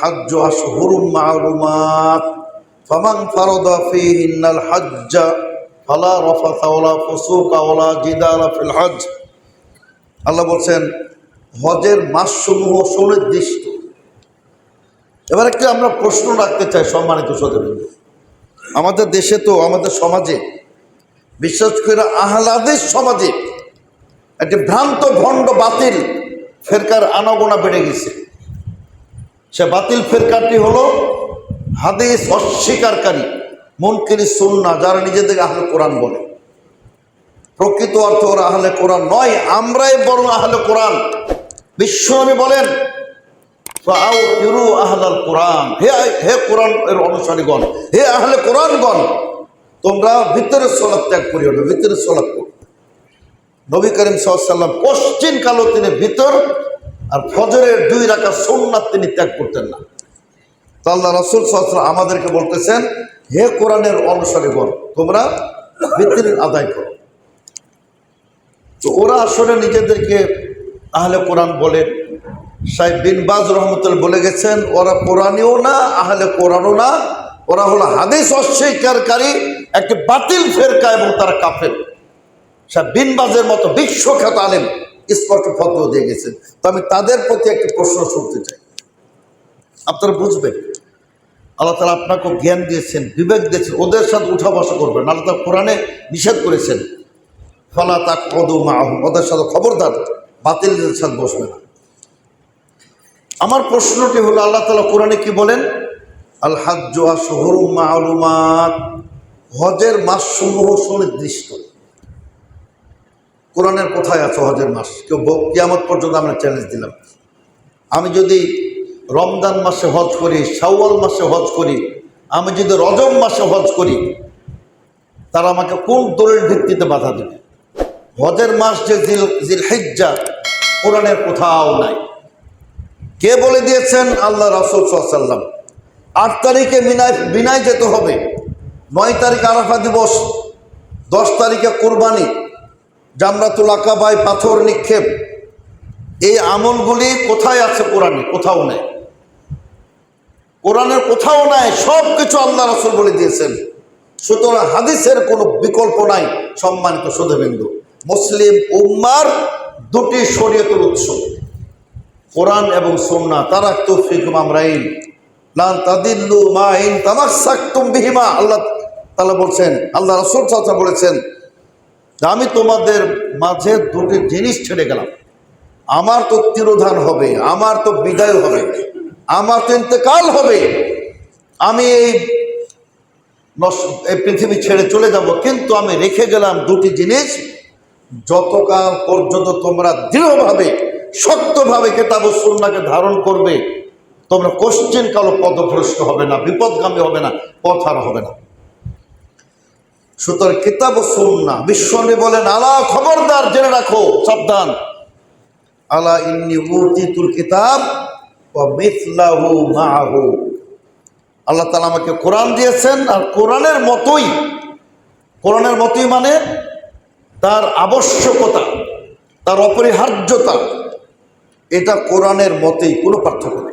হাজ্জ আশহুরুম মা'লুমাত, ফামান ফারাদা ফীহিন্নাল হাজ্জ, ফালা রাফাথা ওয়ালা ফুসুকা ওয়ালা জিদালা ফিল হজ আল্লাহ বলছেন, হজের মাসসমূহ সুনির্দিষ্ট। এবার একটু আমরা প্রশ্ন রাখতে চাই সম্মানিত সদস্য। আমাদের দেশে তো, আমাদের সমাজে বিশেষ করে আহ্লাদের সমাজে একটি ভ্রান্ত ভণ্ড বাতিল, ফেরকার আনাগোনা বেড়ে গেছে। সে বাতিল ফেরকারটি হলো হাদিস অস্বীকারী মনকিরি সুন্না, যারা নিজেদেরকে আহলে কোরআন বলে। প্রকৃত অর্থ ওরা আহলে কোরআন নয়, আমরাই বরং আহলে কোরআন। বিশ্বনবী বলেন আহলাল কোরআন। হে হে কোরআন এর অনুসারীগণ, হে আহলে কোরআনগণ, তোমরা ভিতরে সলাপ ত্যাগ করিও না ভিতরে সলাপ করো। নবী করিম সাল্লাম পশ্চিম কালো তিনি ভিতর আর ফজরের দুই রাখা সোমনাথ তিনি ত্যাগ করতেন না। তো আল্লাহ রসুল আমাদেরকে বলতেছেন, হে কোরআনের অনুসারীগণ, তোমরা ভিতরে আদায় করো। তো ওরা আসলে নিজেদেরকে আহলে কোরআন বলে, সাহেব বিন বাজ রহমতুল বলে গেছেন, ওরা কোরআনীও না, আহলে কোরআনও না, ওরা হলো হাদিস অস্বীকারী, একটি বাতিল ফেরকা এবং তারা কাফের। সাহেব বিন বাজের মতো বিশ্বখ্যাত আলেম। স্পষ্ট ফত্র দিয়ে গেছেন। তো আমি তাদের প্রতি একটি প্রশ্ন শুনতে চাই। আপনারা বুঝবেন, আল্লাহ তালা আপনাকে জ্ঞান দিয়েছেন, বিবেক দিয়েছেন, ওদের সাথে উঠা বসা করবেন আল্লাহ তালা কোরআনে নিষেধ করেছেন, ফলা তা কদু ওদের সাথে খবরদার বাতিলদের সাথে বসবে না। আমার প্রশ্নটি হলো, আল্লাহ তালা কোরআনে কি বলেন? আল হাজ্জ শহর মালুমাত হজের মাস সমূহ সুনির্দিষ্ট কোরআনের কোথায় আছে হজের মাস? কেউ কিয়ামত পর্যন্ত আমরা চ্যালেঞ্জ দিলাম। আমি যদি রমজান মাসে হজ করি, শাওয়াল মাসে হজ করি, আমি যদি রজম মাসে হজ করি, তারা আমাকে কোন দলিল ভিত্তিতে বাধা দেবে? হজের মাস যে জিল জিল হিজ্জা কোরআনের কোথাও নাই। কে বলে দিয়েছেন? আল্লাহ রাসুল সাল্লাম আট তারিখে মিনায় বিনায় যেতে হবে। নয় তারিখ আরাফা দিবস, দশ তারিখে কোরবানি জামরাতুল আকাবাই পাথর নিক্ষেপ। এই আমলগুলি কোথায় আছে কোরআনে? কোথাও নেই। কোরআনের কোথাও নাই সব কিছু আল্লাহ রাসুল বলে দিয়েছেন। সুতরাং হাদিসের কোনো বিকল্প নাই, সম্মানিত সুধবিন্দু। মুসলিম উম্মার দুটি শরীয়তের উৎস। কোরআন এবং সোমনা তারা তৌফিক আমরাইন। লান তাদিল্লু মা ইন তামাক্সাকতুম বিহিমা। আল্লাহ তালা বলছেন, আল্লাহ রাসূল বলেছেন আমি তোমাদের মাঝে দুটি জিনিস ছেড়ে গেলাম। আমার তো তিরোধান হবে, আমার তো বিদায় হবে, আমার তো ইন্তেকাল হবে। আমি এই এই পৃথিবী ছেড়ে চলে যাব, কিন্তু আমি রেখে গেলাম দুটি জিনিস। যতকাল পর্যন্ত তোমরা দৃঢ়ভাবে, শক্তভাবে কেতাব সুন্নাকে ধারণ করবে, তোমরা কোশ্চেন কালো পদভ্রষ্ট হবে না, বিপদগামী হবে না পথার হবে না। সুতরাং কিতাব সুন্না বিশ্বনী বলেন, আলা খবরদার জেনে রাখো, সাবধান। আলা ইন্নি উতিতুল কিতাব ও মিথলাহু মাহু। আল্লাহ তালা আমাকে কোরআন দিয়েছেন, আর কোরআনের মতোই কোরআনের মতোই মানে তার আবশ্যকতা, তার অপরিহার্যতা, এটা কোরআনের মতেই কোনো পার্থক্য নেই।